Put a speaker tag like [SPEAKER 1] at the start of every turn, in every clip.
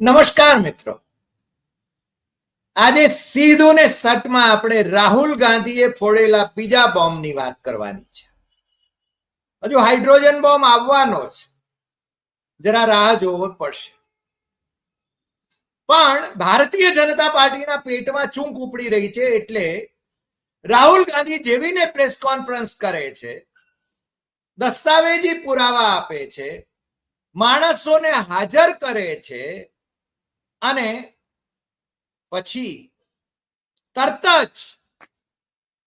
[SPEAKER 1] નમસ્કાર મિત્રો. આજે સીધું ને સટમાં આપણે રાહુલ ગાંધીએ ફોડેલા બીજા બોમ્બની વાત કરવાની છે. હજુ હાઇડ્રોજન બોમ્બ આવવાનો છે. જરા રાહ જોવો પડશે. પણ ભારતીય જનતા પાર્ટીના પેટમાં ચૂંક ઉપડી રહી છે એટલે રાહુલ ગાંધી જેવીને પ્રેસ કોન્ફરન્સ કરે છે, દસ્તાવેજી પુરાવા આપે છે, માણસોને હાજર કરે છે અને પછી તરત જ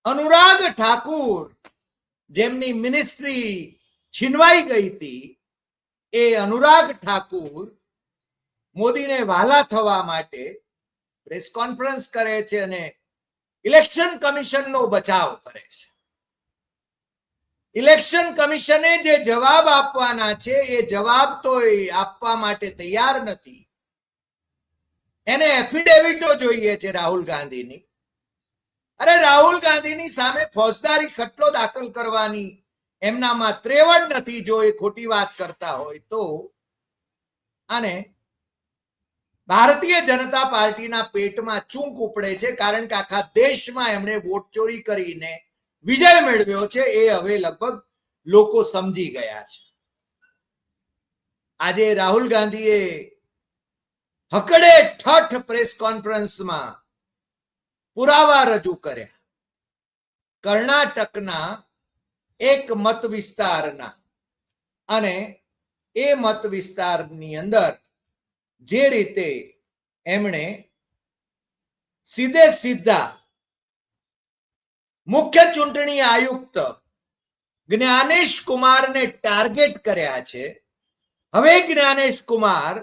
[SPEAKER 1] અનુરાગ ઠાકુર, જેમની મિનિસ્ટ્રી છીનવાઈ ગઈ હતી, એ અનુરાગ ઠાકુર મોદીને વાલા થવા માટે પ્રેસ કોન્ફરન્સ કરે છે અને ઇલેક્શન કમિશનનો બચાવ કરે છે. ઇલેક્શન કમિશને જે જવાબ આપવાના છે, એ જવાબ તો આપવા માટે તૈયાર નથી. એને એફિડેવિટો જોઈએ છે રાહુલ ગાંધીની. અરે રાહુલ ગાંધીની સામે ફોજદારી ખટલો દાખલ કરવાની એમનામાં ત્રેવડ નથી જો એ ખોટી વાત કરતા હોય તો. અને ભારતીય જનતા પાર્ટીના પેટમાં ચૂંક ઉપડે છે કારણ કે આખા દેશમાં એમણે વોટ ચોરી કરીને વિજય મેળવ્યો છે એ હવે લગભગ લોકો સમજી ગયા છે. આજે રાહુલ ગાંધીએ હકડે ઠઠ પ્રેસ કોન્ફરન્સમાં પુરાવા રજૂ કર્યા. કર્ણાટકના એક મત વિસ્તારના અને એ મત વિસ્તારની અંદર જે રીતે એમણે સીધે સીધા મુખ્ય ચૂંટણી આયુક્ત જ્ઞાનેશ કુમારને ટાર્ગેટ કર્યા છે. હવે જ્ઞાનેશ કુમાર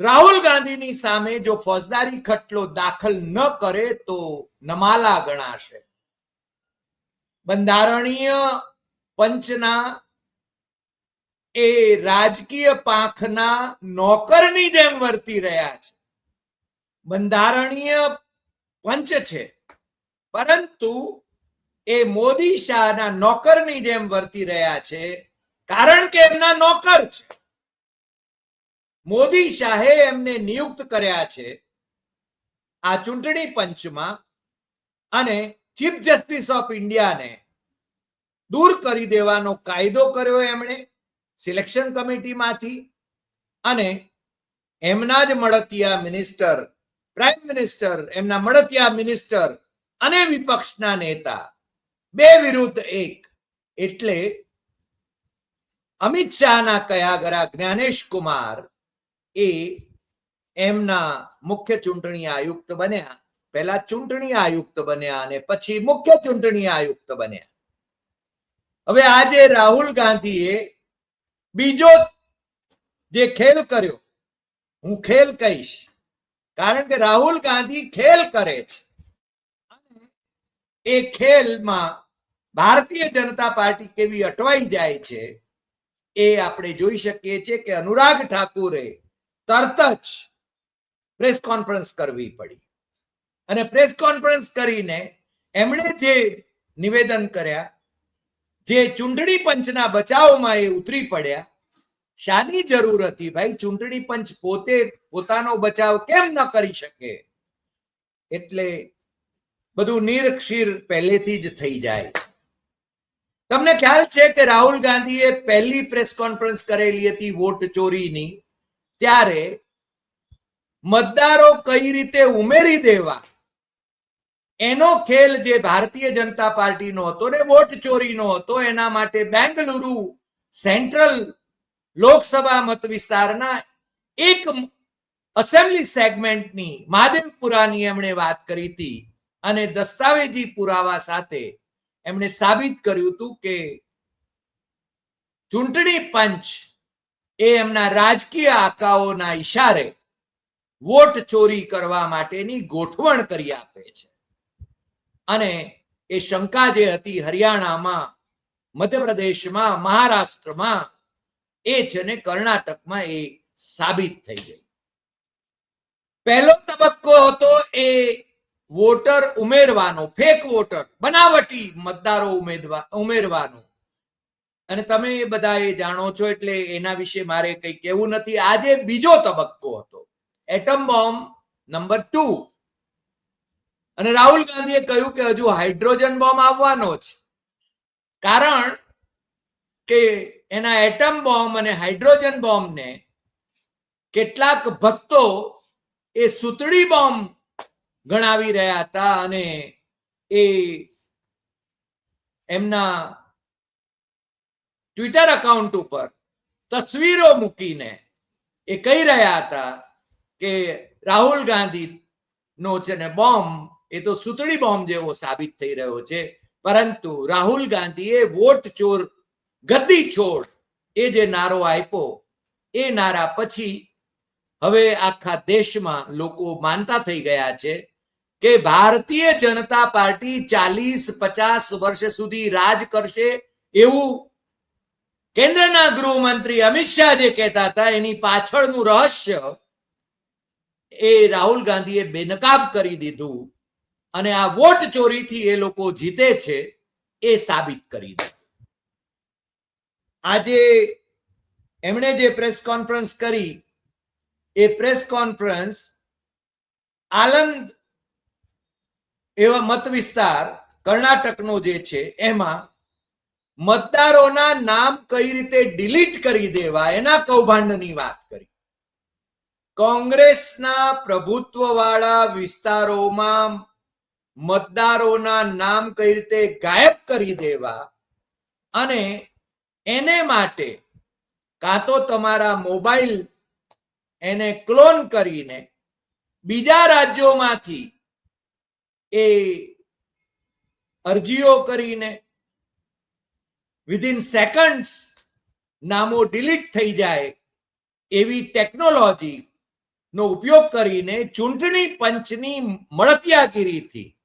[SPEAKER 1] રાહુલ ગાંધીની સામે જો ફોજદારી ખટલો દાખલ ન કરે તો નમાલા ગણાશે. બંધારણીય પંચના એ રાજકીય પાંખના નોકરની જેમ વર્તી રહ્યા છે. બંધારણીય પંચ છે, પરંતુ એ મોદી શાહના નોકરની જેમ વર્તી રહ્યા છે, કારણ કે એમના નોકર છે. મોદી શાહે એમને નિયુક્ત કર્યા છે આ ચૂંટણી પંચમાં અને ચીફ જસ્ટિસ ઓફ ઇન્ડિયાને દૂર કરી દેવાનો કાયદો કર્યો એમણે સિલેક્શન કમિટીમાંથી અને એમના જ મળતિયા મિનિસ્ટર, પ્રાઇમ મિનિસ્ટર, એમના મળતિયા મિનિસ્ટર અને વિપક્ષના નેતા બે વિરુદ્ધ એક એટલે અમિત શાહના કયાગરા જ્ઞાનેશ કુમાર એ એમના મુખ્ય ચૂંટણી આયુક્ત બન્યા. પહેલા ચૂંટણી આયુક્ત બન્યા અને પછી મુખ્ય ચૂંટણી આયુક્ત બન્યા. હવે આજે રાહુલ ગાંધીએ બીજો જે ખેલ કર્યો, હું ખેલ કહીશ, કારણ કે રાહુલ ગાંધી ખેલ કરે છે. એ ખેલમાં ભારતીય જનતા પાર્ટી કેવી અટવાઈ જાય છે, એ આપણે જોઈ શકીએ છીએ કે અનુરાગ ઠાકુરે તરત જ પ્રેસ કોન્ફરન્સ કરવી પડી. અને પ્રેસ કોન્ફરન્સ કરીને એમણે જે નિવેદન કર્યા, જે ચૂંટણી પંચના બચાવમાં એ ઉતરી પડ્યા, શાની જરૂર હતી ભાઈ? ચૂંટણી પંચ પોતે પોતાનો બચાવ કેમ ન કરી શકે? એટલે બધું નિરક્ષીર પહેલેથી જ થઈ જાય તમને ખ્યાલ છે કે રાહુલ ગાંધીએ પહેલી પ્રેસ કોન્ફરન્સ કરેલી હતી વોટ ચોરીની. ત્યારે મતદારો કઈ રીતે ઉમેરી દેવા? એનો ખેલ જે ભારતીય જનતા પાર્ટીનો હતો ને વોટ ચોરીનો હતો, એના માટે બેંગલુરુ સેન્ટ્રલ લોકસભા મત વિસ્તારના એક અસેમ્બલી સેગમેન્ટની મહાદેવપુરાની એમણે વાત કરી હતી અને દસ્તાવેજી પુરાવા સાથે એમણે સાબિત કર્યું હતું કે ચૂંટણી પંચ એ એમના રાજકીય આકાઓના ઈશારે વોટ ચોરી કરવા માટેની ગોઠવણ કરી આપે છે. અને એ શંકા જે હતી હરિયાણામાં, મધ્યપ્રદેશમાં, મહારાષ્ટ્રમાં, એ છે ને કર્ણાટકમાં એ સાબિત થઈ ગઈ. પહેલો તબક્કો હતો એ વોટર ઉમેરવાનો ફેક વોટર બનાવટી મતદારો ઉમેરવા ઉમેરવાનો. અને તમે એ બધા એ જાણો છો એટલે એના વિશે મારે કંઈ કહેવું નથી. આજે બીજો તબક્કો હતો. Atom bomb number two. અને રાહુલ ગાંધીએ કહ્યું કે હજુ હાઇડ્રોજન બોમ્બ આવવાનો છે. કારણ કે એના એટમ બોમ્બ અને હાઇડ્રોજન બોમ્બને કેટલાક ભક્તો એ સુતળી બોમ્બ ગણાવી રહ્યા હતા અને એ એમના ટ્વિટર અકાઉન્ટ ઉપર તસવીરો મૂકીને એ કહી રહ્યા હતા કે રાહુલ ગાંધી નો છે ને બોમ્બ એ તો સુતળી બોમ્બ જેવો સાબિત થઈ રહ્યો છે. પરંતુ રાહુલ ગાંધીએ વોટ ચોર, ગદ્દી છોડ એ જે નારો આપ્યો એ નારા પછી હવે આખા દેશમાં લોકો માનતા થઈ ગયા છે કે ભારતીય જનતા પાર્ટી ચાલીસ પચાસ વર્ષ સુધી રાજ કરશે એવું કેન્દ્રના ગૃહમંત્રી અમિત શાહ જે કહેતા હતા, એની પાછળનું રહસ્ય એ રાહુલ ગાંધીએ બેનકાબ કરી દીધું અને આ વોટ ચોરીથી એ લોકો જીતે છે એ સાબિત કરી આજે એમણે જે પ્રેસ કોન્ફરન્સ કરી, એ પ્રેસ કોન્ફરન્સ આલંદ એવા મત વિસ્તાર, કર્ણાટકનો જે છે, એમાં મતદારોના નામ કઈ રીતે ડિલીટ કરી દેવા એના કૌભાંડની વાત કરી. કોંગ્રેસના પ્રભુત્વવાળા વિસ્તારોમાં મતદારોના નામ કઈ રીતે ગાયબ કરી દેવા અને એને માટે કાં તો તમારા મોબાઈલ એને ક્લોન કરીને બીજા રાજ્યોમાંથી એ અરજીઓ કરીને વિધિન સેકન્ડ્સ નામો ડિલીટ થઈ જાય એવી ટેકનોલોજી નો ઉપયોગ કરીને ચૂંટણી પંચની મળતિયાગીરીથી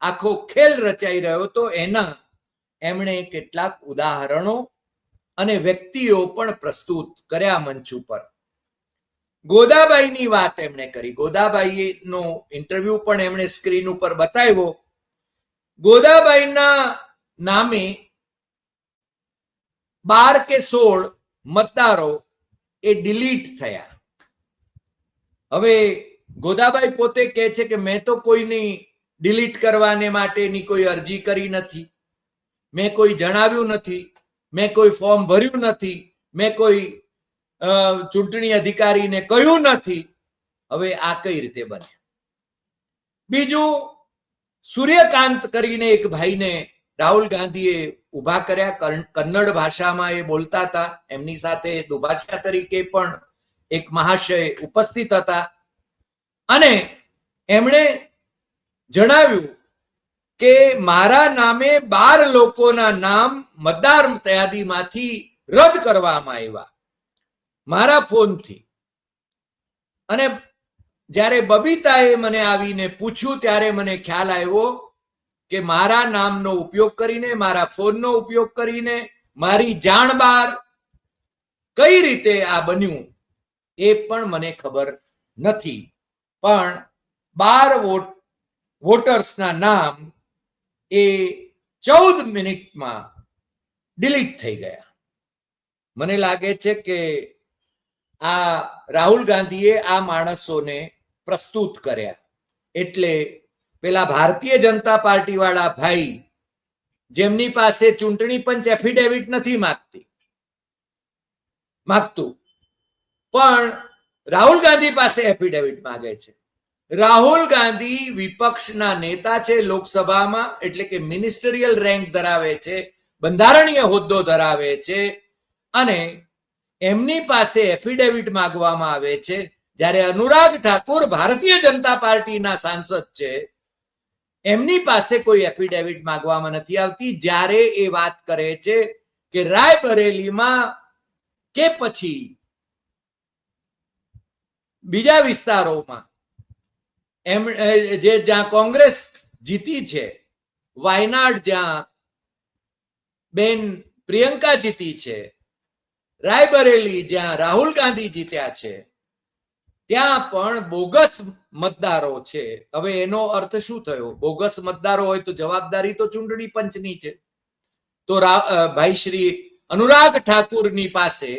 [SPEAKER 1] આખો ખેલ રચાઈ રહ્યો તો એના એમણે કેટલાક ઉદાહરણો અને વ્યક્તિઓ પણ પ્રસ્તુત કર્યા મંચ ઉપર. ગોદાબાઈની વાત એમણે કરી. ગોદાબાઈ નો ઇન્ટરવ્યુ પણ એમણે સ્ક્રીન ઉપર બતાવ્યો. ગોદાબાઈના નામે બાર કે સોળ મતદારો એ ડિલીટ થયા. હવે ગોદાબાઈ પોતે કહે છે કે મેં તો કોઈની ડિલીટ કરવાને માટેની કોઈ અરજી કરી નથી. મેં કોઈ જણાવ્યું નથી. મેં કોઈ ફોર્મ ભર્યું નથી. મેં કોઈ ચૂંટણી અધિકારીને કહ્યું નથી. હવે આ કઈ રીતે બને? બીજું, સૂર્યકાંત કરીને એક ભાઈને રાહુલ ગાંધીએ ઊભા કર્યા કન્નડ ભાષામાં એ બોલતા હતા. એમની સાથે દુભાષા તરીકે પણ એક મહાશય ઉપસ્થિત હતા. અને એમણે જણાવ્યું કે મારા નામે બાર લોકોના નામ મતદાર યાદીમાંથી રદ કરવામાં આવ્યા. મારા ફોનથી. અને જ્યારે બબીતાએ મને આવીને પૂછ્યું, ત્યારે મને ખ્યાલ આવ્યો કે મારા નામનો ઉપયોગ કરીને, મારા ફોનનો ઉપયોગ કરીને, મારી જાણ બહાર કઈ રીતે આ બન્યું એ પણ મને ખબર નથી. પણ બાર વોટ, વોટર્સના નામ એ ચૌદ મિનિટમાં ડિલીટ થઈ ગયા. મને લાગે છે કે આ રાહુલ ગાંધીએ આ માણસોને પ્રસ્તુત કર્યા. એટલે પેલા ભારતીય જનતા પાર્ટી વાળા ભાઈ જેમની પાસે ચૂંટણી પંચ એફિડેવિટ નથી માંગતી, માંગતું. પણ રાહુલ ગાંધી પાસે એફિડેવિટ માંગે છે. રાહુલ ગાંધી વિપક્ષના નેતા છે લોકસભામાં, એટલે કે મિનિસ્ટરિયલ રેન્ક ધરાવે છે, બંધારણીય હોદ્દો ધરાવે છે, અને એમની પાસે એફિડેવિટ માંગવામાં આવે છે. જ્યારે અનુરાગ ઠાકુર ભારતીય જનતા પાર્ટીના સાંસદ છે એમની પાસે કોઈ એફિડેવિટ માંગવામાં નથી આવતી. જ્યારે એ વાત કરે છે કે રાયબરેલીમાં કે પછી બીજા વિસ્તારોમાં એમ જે જ્યાં કોંગ્રેસ જીતી છે, વાયનાડ જ્યાં બેન પ્રિયંકા જીતી છે, રાયબરેલી જ્યાં રાહુલ ગાંધી જીત્યા છે ત્યાં પણ બોગસ મતદારો છે. હવે એનો અર્થ શું થયો? બોગસ મતદારો હોય તો જવાબદારી તો ચૂંટણી પંચની છે. તો ભાઈ શ્રી અનુરાગ ઠાકુરની પાસે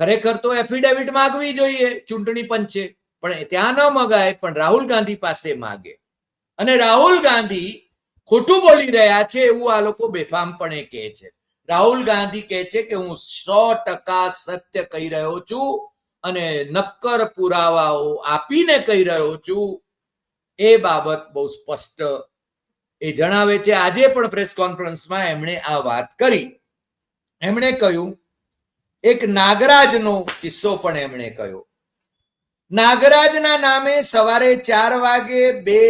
[SPEAKER 1] ખરેખર તો એફિડેવિટ માગવી જોઈએ ચૂંટણી પંચે. પણ ત્યાં ન મગાય, પણ રાહુલ ગાંધી પાસે માગે. અને રાહુલ ગાંધી ખોટું બોલી રહ્યા છે એવું આ લોકો બેફામપણે કહે છે. રાહુલ ગાંધી કહે છે કે હું સો ટકા સત્ય કહી રહ્યો છું. અને નક્કર પુરાવાઓ આપીને કહી રહ્યો છું, એ બાબત બહુ સ્પષ્ટ એ જણાવે છે. આજે પણ પ્રેસ કોન્ફરન્સમાં એમણે આ વાત કરી. એમણે કહ્યું, એક નાગરાજનો કિસ્સો પણ એમણે કહ્યો. નાગરાજના નામે સવારે ચાર વાગે બે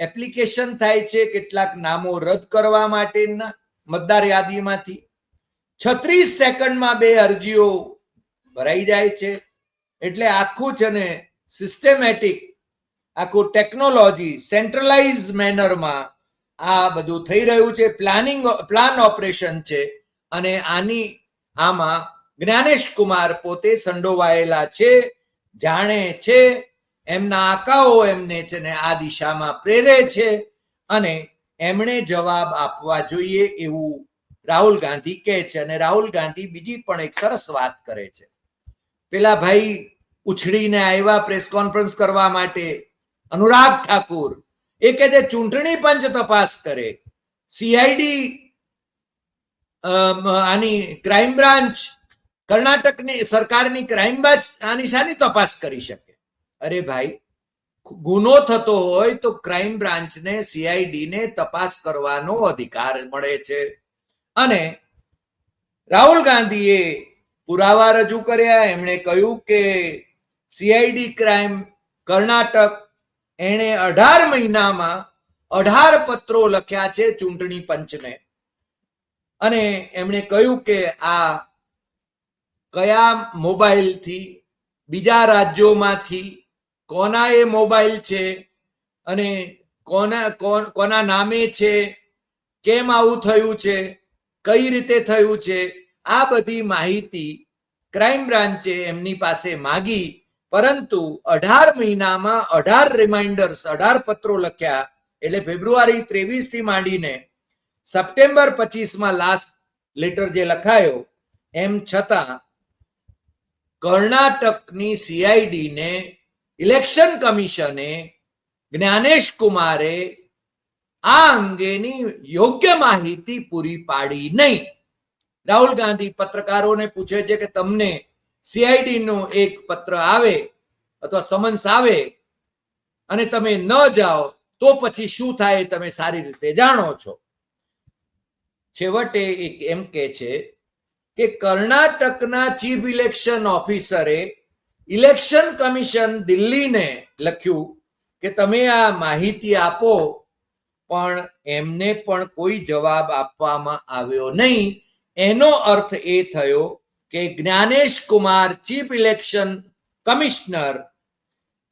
[SPEAKER 1] એપ્લિકેશન થાય છે કેટલાક નામો રદ કરવા માટેના મતદાર યાદીમાંથી. છત્રીસ સેકન્ડમાં બે અરજીઓ ભરાઈ જાય છે. એટલે આખું છે ને સિસ્ટેમેટિક આખું ટેકનોલોજી સેન્ટ્રલાઇઝ મેનરમાં આ બધું થઈ રહ્યું છે. પ્લાનિંગ પ્લાન ઓપરેશન છે અને આની, આમાં જ્ઞાનેશ કુમાર પોતે સંડોવાયેલા છે, જાણે છે, એમના આકાઓ એમને છે ને આ દિશામાં પ્રેરે છે અને એમણે જવાબ આપવા જોઈએ એવું રાહુલ ગાંધી કહે છે અને રાહુલ ગાંધી બીજી પણ એક સરસ વાત કરે છે. પેલા ભાઈ ઉછળીને આવ્યા પ્રેસ કોન્ફરન્સ કરવા માટે. અનુરાગ ઠાકુર, એ કે જે ચૂંટણી પંચ તપાસ કરે. સીઆઈડી આની ક્રાઇમ બ્રાન્ચ કર્ણાટકની, સરકારની ક્રાઇમ બ્રાન્ચ આની શાની તપાસ કરી શકે? અરે ભાઈ, ગુનો થતો હોય તો ક્રાઇમ બ્રાન્ચને સીઆઈડી ને તપાસ કરવાનો અધિકાર મળે છે. અને રાહુલ ગાંધીએ પુરાવા રજૂ કર્યા, એમણે કહ્યું કે સીઆઈડી ક્રાઇમ કર્ણાટક એણે અઢાર મહિનામાં અઢાર પત્રો લખ્યા છે ચૂંટણી પંચને. અને એમણે કહ્યું કે આ કયા મોબાઈલથી, બીજા રાજ્યોમાંથી કોના એ મોબાઈલ છે અને કોના, કોન- નામે છે, કેમ આવું થયું છે, કઈ રીતે થયું છે આ બધી માહિતી ક્રાઇમ બ્રાન્ચે એમની પાસે માગી, પરંતુ અઢાર મહિનામાં અઢાર રિમાઇન્ડર્સ અઢાર પત્રો લખ્યા, એટલે ફેબ્રુઆરી ત્રેવીસથી માંડીને સપ્ટેમ્બર પચીસમાં લાસ્ટ લેટર જે લખાયો, એમ છતાં કર્ણાટકની સીઆઈડીને ઇલેક્શન કમિશને જ્ઞાનેશ કુમારે આ અંગેની યોગ્ય માહિતી પૂરી પાડી નહીં. રાહુલ ગાંધી પત્રકારોને પૂછે છે કે તમને સીઆઈડી નો એક પત્ર આવે અથવા સમન્સ આવે અને તમે ન જાઓ, તો પછી શું થાય તમે સારી રીતે જાણો છો? છેવટે એક એમ કે છે કે કર્ણાટકના ચીફ ઇલેક્શન ઓફિસરે ઇલેક્શન કમિશન દિલ્હીને લખ્યું કે તમે આ માહિતી આપો, પણ એમને પણ કોઈ જવાબ આપવામાં આવ્યો નહીં. એનો અર્થ એ થયો કે Gyanesh Kumar chief election commissioner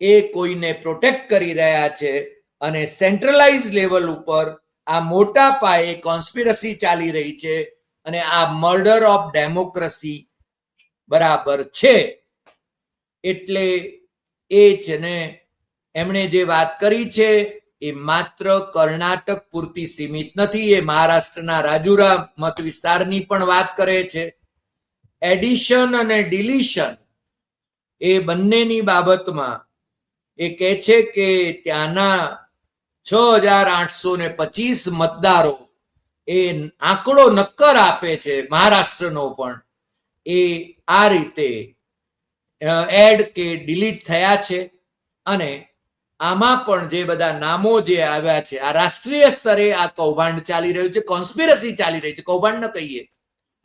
[SPEAKER 1] એ કોઈને પ્રોટેક્ટ કરી રહ્યા છે અને સેન્ટ્રલાઇઝ લેવલ ઉપર આ મોટા પાયે કોન્સ્પિરસી ચાલી રહી છે અને આ મર્ડર ઓફ ડેમોક્રસી બરાબર છે. એટલે એ છે ને એમણે જે વાત કરી છે એ માત્ર કર્ણાટક પૂરતી સીમિત નથી, એ મહારાષ્ટ્રના રાજુરા મત વિસ્તારની પણ વાત કરે છે. એડિશન અને ડિલિશન એ બંનેની બાબતમાં એ કહે છે કે ત્યાંના છ હજાર આઠસો ને પચીસ મતદારો એ આંકડો નક્કર આપે છે મહારાષ્ટ્રનો પણ. એ આ રીતે એડ કે ડિલીટ થયા છે અને આમાં પણ જે બધા નામો જે આવ્યા છે, આ રાષ્ટ્રીય સ્તરે આ કૌભાંડ ચાલી રહ્યું છે કોન્સ્પિરસી ચાલી રહી છે, કૌભાંડ કહીએ.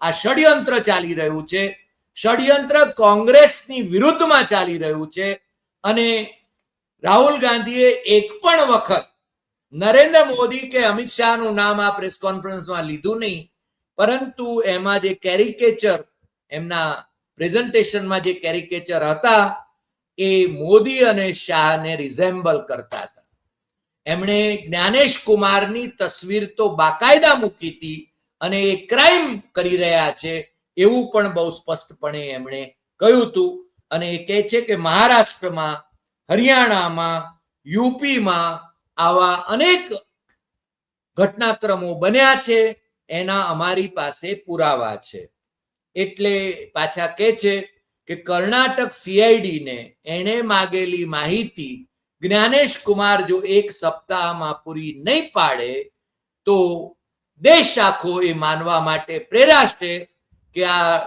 [SPEAKER 1] આ ષડયંત્ર ચાલી રહ્યું છે, ષડયંત્ર કોંગ્રેસની વિરુદ્ધમાં ચાલી રહ્યું છે અને રાહુલ ગાંધીએ એક પણ વખત નરેન્દ્ર મોદી કે અમિત શાહનું નામ આ પ્રેસ કોન્ફરન્સમાં લીધું નહીં, પરંતુ એમાં જે કેરિકેચર એમના પ્રેઝન્ટેશનમાં જે કેરિકેચર હતા એ મોદી અને શાહને રિઝેમ્બલ કરતા હતા. એમણે જ્ઞાનેશ કુમારની તસવીર તો બાકાયદા મૂકી હતી અને એ ક્રાઇમ કરી રહ્યા છે એવું પણ બહુ સ્પષ્ટપણે એમણે કહ્યું હતું અને એ કહે છે કે મહારાષ્ટ્રમાં, હરિયાણામાં, યુપીમાં આવા અનેક ઘટનાક્રમો બન્યા છે, એના અમારી પાસે પુરાવા છે. એટલે પાછા કે છે કે કર્ણાટક CID ને એણે માગેલી માહિતી જ્ઞાનેશ કુમાર જો એક સપ્તાહમાં પૂરી નહીં પાડે, તો દેશ આખો એ માનવા માટે પ્રેરાશે કે આ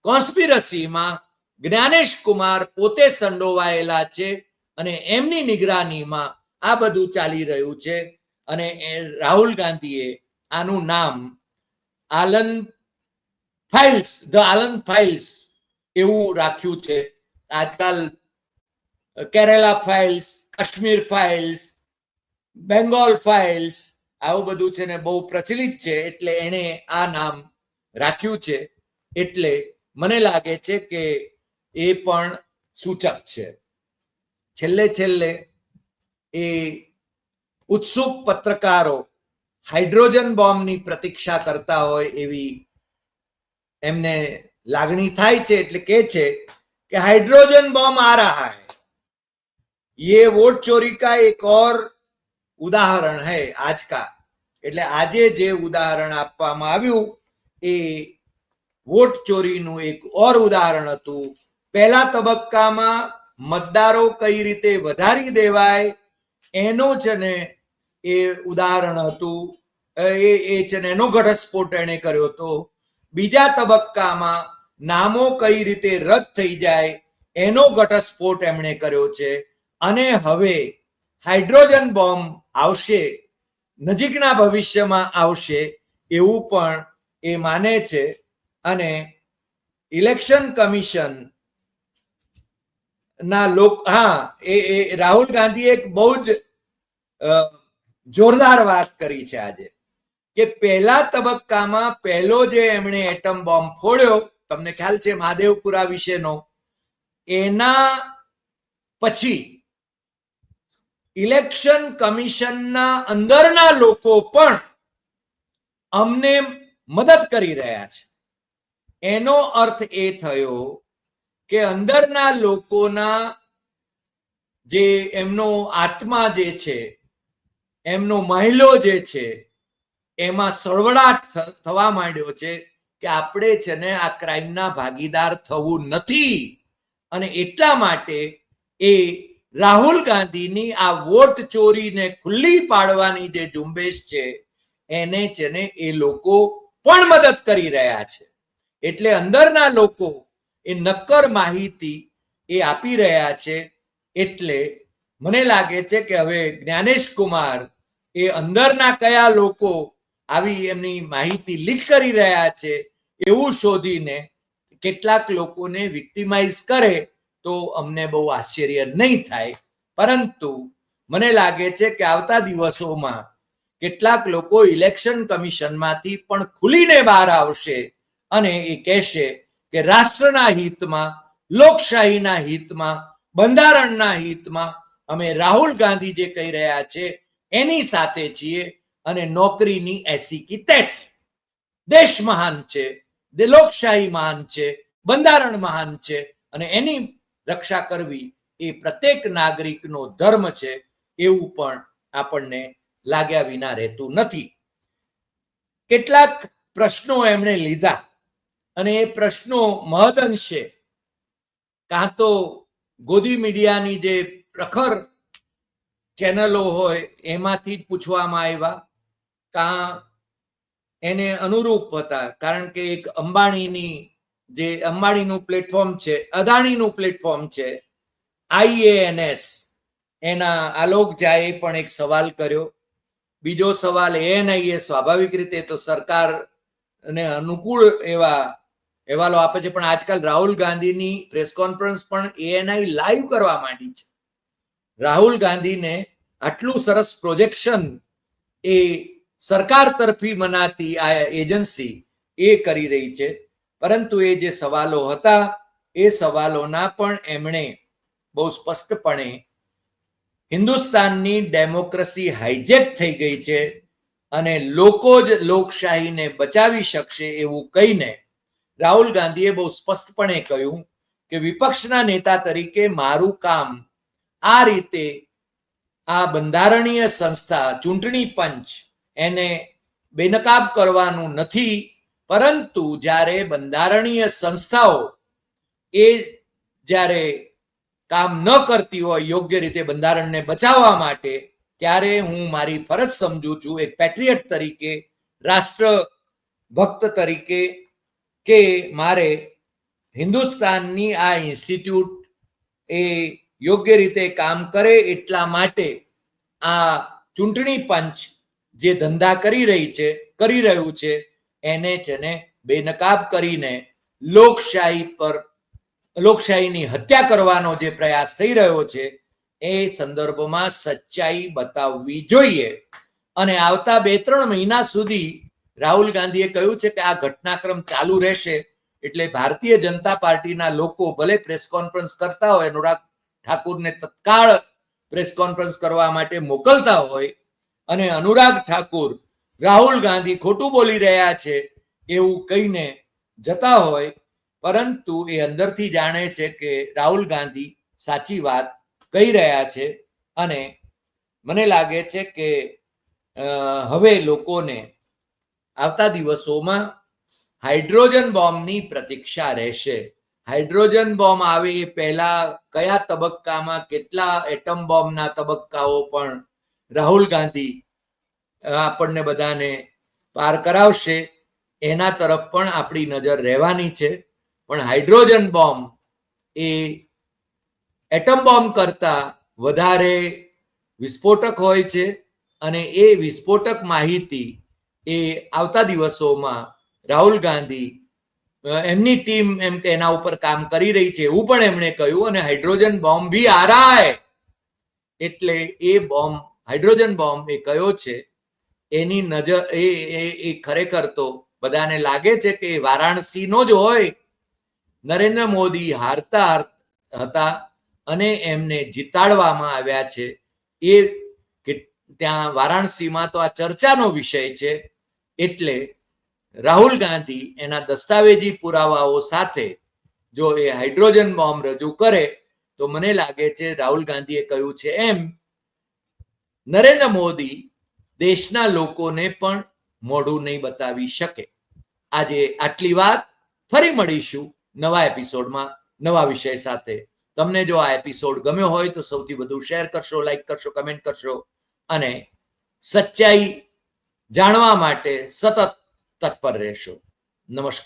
[SPEAKER 1] કોન્સ્પિરસીમાં જ્ઞાનેશ કુમાર પોતે સંડોવાયેલા છે અને એમની નિગરાનીમાં આ બધું ચાલી રહ્યું છે અને રાહુલ ગાંધીએ આનું નામ Aland files, the Aland files એવું રાખ્યું છે. આજકાલ Kerala files Kashmir files Bengal files આવું બધું છે ને બહુ પ્રચલિત છે એટલે એણે આ નામ રાખ્યું છે. એટલે મને લાગે છે કે એ પણ સૂચક છે. છેલ્લે છેલ્લે એ ઉત્સુક પત્રકારો હાઇડ્રોજન બોમ્બની પ્રતીક્ષા કરતા હોય એવી એમને લાગણી થાય છે એટલે કે છે कि हाइड्रोजन बम आ रहा है ये वोट चोरी का एक और ઉદાહરણ है आज का એટલે આજે જે ઉદાહરણ આપવામાં આવ્યું એ વોટ ચોરીનું એક ઓર ઉદાહરણ હતું પહેલા તબક્કામાં મતદારો કઈ રીતે વધારી દેવાય એનો છે ને એ ઉદાહરણ હતું અ, એ એ છે ને એનો ઘટસ્ફોટ એણે કર્યો હતો બીજા તબક્કામાં નામો કઈ રીતે રદ થઈ જાય એનો ઘટસ્ફોટ એમણે કર્યો છે. અને હવે હાઇડ્રોજન બોમ્બ આવશે, નજીકના ભવિષ્યમાં આવશે એવું પણ એ માને છે. અને ઇલેક્શન કમિશન ના લોક, હા, એ રાહુલ ગાંધીએ એક બહુ જ જોરદાર વાત કરી છે આજે કે પહેલા તબક્કામાં પહેલો જે એમણે એટમ બોમ્બ ફોડ્યો તમને ખ્યાલ છે મહાદેવપુરા વિશેનો? એના પછી ઇલેક્શન કમિશનના અંદરના લોકો પણ અમને મદદ કરી રહ્યા છે. એનો અર્થ એ થયો કે અંદરના લોકોના જે એમનો આત્મા જે છે, એમનો મહિલો જે છે, એમાં સળવળાટ થવા માંડ્યો છે. કે આપણે છે ને આ ક્રાઇમના ભાગીદાર થવું નથી. અને એટલા માટે એ રાહુલ ગાંધીની આ વોટ ચોરીને ખુલ્લી પાડવાની જે ઝુંબેશ છે, એને છે ને એ લોકો પણ મદદ કરી રહ્યા છે. એટલે અંદરના લોકો એ નક્કર માહિતી એ આપી રહ્યા છે. એટલે મને લાગે છે કે હવે જ્ઞાનેશ કુમાર એ અંદરના કયા લોકો આવી એમની માહિતી લીક કરી રહ્યા છે એવું શોધીને કેટલાક લોકોને વિક્ટિમાઇઝ કરે તો અમને બહુ આશ્ચર્ય નહીં થાય. પરંતુ મને લાગે છે કે આવતા દિવસોમાં કેટલાક લોકો ઇલેક્શન કમિશનમાંથી પણ ખુલીને બહાર આવશે અને એ કહેશે કે રાષ્ટ્રના હિતમાં, લોકશાહીના હિતમાં, બંધારણના હિતમાં અમે રાહુલ ગાંધી જે કહી રહ્યા છે એની સાથે છીએ અને નોકરીની એસી કી તેસી. દેશ મહાન છે. લોકશાહી મહાન છે, બંધારણ મહાન છે અને એની રક્ષા કરવી એ પ્રત્યેક નાગરિકનો ધર્મ છે એવું પણ આપણને લાગ્યા વિના રહેતું નથી. કેટલાક પ્રશ્નો એમણે લીધા અને એ પ્રશ્નો મહદઅંશે કાં તો ગોદી મીડિયાની જે પ્રખર ચેનલો હોય એમાંથી જ પૂછવામાં આવ્યા, કાં એને અનુરૂપ હતા. કારણ કે એક અંબાણીની જે અંબાણીનું પ્લેટફોર્મ છે, અદાણીનું પ્લેટફોર્મ છે આઈએએનએસ એના આલોક જાએ પણ એક સવાલ કર્યો. બીજો સવાલ એએનઆઈએ સ્વાભાવિક રીતે તો સરકારને અનુકૂળ એવા અહેવાલો આપે છે, પણ આજકાલ રાહુલ ગાંધીની પ્રેસ કોન્ફરન્સ પણ એએનઆઈ લાઈવ કરવા માંડી છે. રાહુલ ગાંધીને આટલું સરસ પ્રોજેક્શન એ સરકાર તરફી મનાતી આ એજન્સી એ કરી રહી છે. પરંતુ એ જે સવાલો હતા, એ સવાલોના પણ એમણે બહુ સ્પષ્ટપણે હિન્દુસ્તાનની ડેમોક્રેસી હાઈજેક થઈ ગઈ છે અને લોકો જ લોકશાહીને બચાવી શકશે એવું કહીને રાહુલ ગાંધીએ બહુ સ્પષ્ટપણે કહ્યું કે વિપક્ષના નેતા તરીકે મારું કામ આ રીતે આ બંધારણીય સંસ્થા ચૂંટણી પંચ એને બેનકાબ કરવાનું નથી, પરંતુ જ્યારે બંધારણીય સંસ્થાઓ એ જ્યારે કામ ન કરતી હોય યોગ્ય રીતે બંધારણને બચાવવા માટે, ત્યારે હું મારી ફરજ સમજુ છું એક પેટ્રિયટ તરીકે, રાષ્ટ્ર ભક્ત તરીકે, કે મારે હિન્દુસ્તાનની આ ઇન્સ્ટિટ્યૂટ એ યોગ્ય રીતે કામ કરે એટલા માટે આ ચૂંટણી પંચ જે ધંધા કરી રહી છે, કરી રહ્યું છે, એને છે ને બેનકાબ કરીને લોકશાહી પર, લોકશાહીની હત્યા કરવાનો જે પ્રયાસ થઈ રહ્યો છે, એ સંદર્ભમાં સચ્ચાઈ બતાવવી જોઈએ. અને આવતા બે ત્રણ મહિના સુધી રાહુલ ગાંધીએ કહ્યું છે કે આ ઘટનાક્રમ ચાલુ રહેશે, એટલે ભારતીય જનતા પાર્ટીના લોકો ભલે પ્રેસ કોન્ફરન્સ કરતા હોય, અનુરાગ ઠાકુરને તત્કાળ પ્રેસ કોન્ફરન્સ કરવા માટે મોકલતા હોય અને અનુરાગ ઠાકુર રાહુલ ગાંધી ખોટું બોલી રહ્યા છે એવું કહીને જતા હોય, પરંતુ એ અંદરથી જાણે છે કે રાહુલ ગાંધી સાચી વાત કહી રહ્યા છે અને મને લાગે છે કે હવે લોકોને આવતા દિવસોમાં હાઇડ્રોજન બોમ્બની પ્રતીક્ષા રહેશે. હાઇડ્રોજન બોમ્બ આવે એ પહેલા કયા તબક્કામાં, કેટલા એટમ બોમ્બના તબક્કાઓ પણ રાહુલ ગાંધી આપણને બધાને પાર કરાવશે. એના તરફ પણ આપણી નજર રહેવાની છે. પણ હાઇડ્રોજન બોમ્બ એ એટમ બોમ્બ કરતા વધારે વિસ્ફોટક હોય છે અને એ વિસ્ફોટક માહિતી એ આવતા દિવસોમાં રાહુલ ગાંધી એમની ટીમ એમ કે એના ઉપર કામ કરી રહી છે એવું પણ એમણે કહ્યું અને હાઇડ્રોજન બોમ્બ બી આ રહા એટલે એ બોમ્બ હાઇડ્રોજન બોમ્બ એ કયો છે? એની નજર, એ, એ- ખરેખર તો બધાને લાગે છે કે વારાણસીનો જ હોય. નરેન્દ્ર મોદી હારતા હતા અને એમને જીતાડવામાં આવ્યા છે. એ ત્યાં વારાણસીમાં તો આ ચર્ચાનો વિષય છે. એટલે રાહુલ ગાંધી એના દસ્તાવેજી પુરાવાઓ સાથે જો એ હાઇડ્રોજન બોમ્બ રજૂ કરે, તો મને લાગે છે રાહુલ ગાંધીએ કહ્યું છે એમ નરેન્દ્ર મોદી દેશના લોકોને પણ મોઢું નહીં બતાવી શકે. આજે આટલી વાત, ફરી મળીશું નવા એપિસોડમાં નવા વિષય સાથે. તમને જો આ એપિસોડ ગમ્યો હોય તો સૌથી વધુ શેર કરશો, લાઈક કરશો, કમેન્ટ કરશો અને સચ્ચાઈ જાણવા માટે સતત તત્પર રહેશો. નમસ્કાર.